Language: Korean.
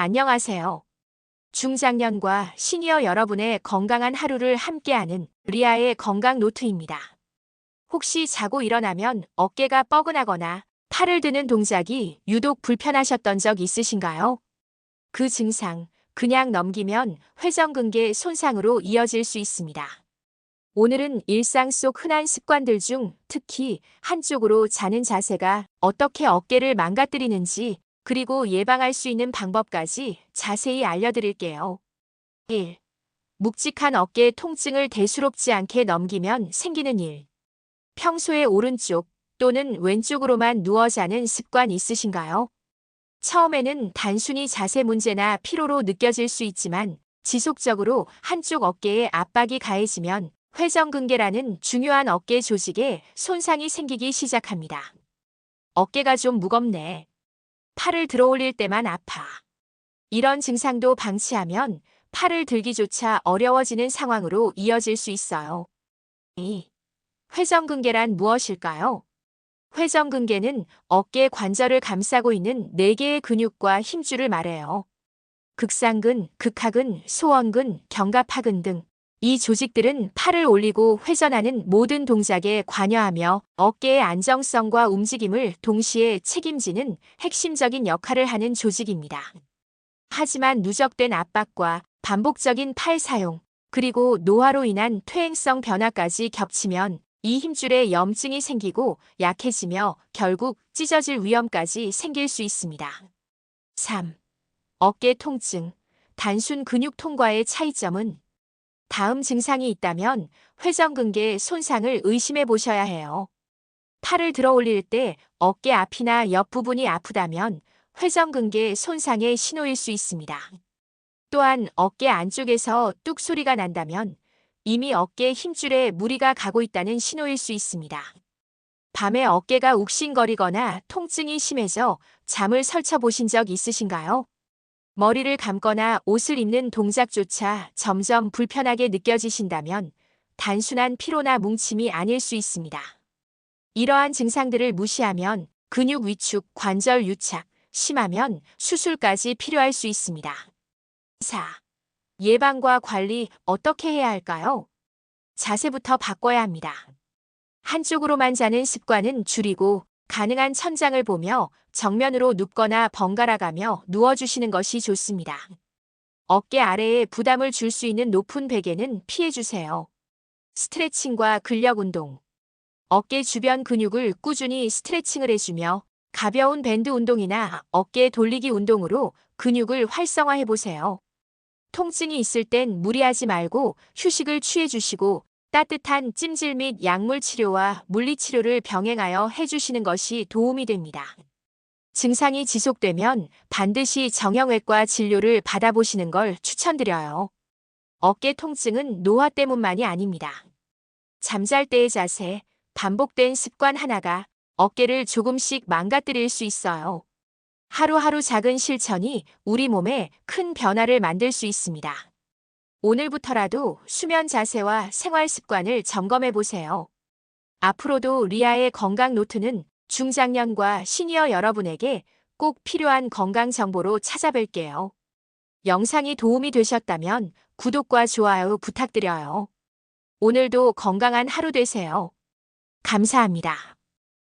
안녕하세요. 중장년과 시니어 여러분의 건강한 하루를 함께하는 리아의 건강 노트입니다. 혹시 자고 일어나면 어깨가 뻐근하거나 팔을 드는 동작이 유독 불편하셨던 적 있으신가요? 그 증상, 그냥 넘기면 회전근개 손상으로 이어질 수 있습니다. 오늘은 일상 속 흔한 습관들 중 특히 한쪽으로 자는 자세가 어떻게 어깨를 망가뜨리는지 그리고 예방할 수 있는 방법까지 자세히 알려드릴게요. 1. 묵직한 어깨 통증을 대수롭지 않게 넘기면 생기는 일. 평소에 오른쪽 또는 왼쪽으로만 누워 자는 습관 있으신가요? 처음에는 단순히 자세 문제나 피로로 느껴질 수 있지만 지속적으로 한쪽 어깨에 압박이 가해지면 회전근개라는 중요한 어깨 조직에 손상이 생기기 시작합니다. 어깨가 좀 무겁네. 팔을 들어 올릴 때만 아파. 이런 증상도 방치하면 팔을 들기조차 어려워지는 상황으로 이어질 수 있어요. 2. 회전근개란 무엇일까요? 회전근개는 어깨 관절을 감싸고 있는 4개의 근육과 힘줄을 말해요. 극상근, 극하근, 소원근, 견갑하근 등 이 조직들은 팔을 올리고 회전하는 모든 동작에 관여하며 어깨의 안정성과 움직임을 동시에 책임지는 핵심적인 역할을 하는 조직입니다. 하지만 누적된 압박과 반복적인 팔 사용, 그리고 노화로 인한 퇴행성 변화까지 겹치면 이 힘줄에 염증이 생기고 약해지며 결국 찢어질 위험까지 생길 수 있습니다. 3. 어깨 통증. 단순 근육 통과의 차이점은 다음 증상이 있다면 회전근개 손상을 의심해 보셔야 해요. 팔을 들어 올릴 때 어깨 앞이나 옆 부분이 아프다면 회전근개 손상의 신호일 수 있습니다. 또한 어깨 안쪽에서 뚝 소리가 난다면 이미 어깨 힘줄에 무리가 가고 있다는 신호일 수 있습니다. 밤에 어깨가 욱신거리거나 통증이 심해져 잠을 설쳐 보신 적 있으신가요? 머리를 감거나 옷을 입는 동작조차 점점 불편하게 느껴지신다면 단순한 피로나 뭉침이 아닐 수 있습니다. 이러한 증상들을 무시하면 근육 위축, 관절 유착, 심하면 수술까지 필요할 수 있습니다. 4. 예방과 관리 어떻게 해야 할까요? 자세부터 바꿔야 합니다. 한쪽으로만 자는 습관은 줄이고 가능한 천장을 보며 정면으로 눕거나 번갈아 가며 누워주시는 것이 좋습니다. 어깨 아래에 부담을 줄 수 있는 높은 베개는 피해주세요. 스트레칭과 근력 운동. 어깨 주변 근육을 꾸준히 스트레칭을 해주며 가벼운 밴드 운동이나 어깨 돌리기 운동으로 근육을 활성화해 보세요. 통증이 있을 땐 무리하지 말고 휴식을 취해 주시고 따뜻한 찜질 및 약물 치료와 물리 치료를 병행하여 해주시는 것이 도움이 됩니다. 증상이 지속되면 반드시 정형외과 진료를 받아보시는 걸 추천드려요. 어깨 통증은 노화 때문만이 아닙니다. 잠잘 때의 자세, 반복된 습관 하나가 어깨를 조금씩 망가뜨릴 수 있어요. 하루하루 작은 실천이 우리 몸에 큰 변화를 만들 수 있습니다. 오늘부터라도 수면 자세와 생활 습관을 점검해 보세요. 앞으로도 리아의 건강 노트는 중장년과 시니어 여러분에게 꼭 필요한 건강 정보로 찾아뵐게요. 영상이 도움이 되셨다면 구독과 좋아요 부탁드려요. 오늘도 건강한 하루 되세요. 감사합니다.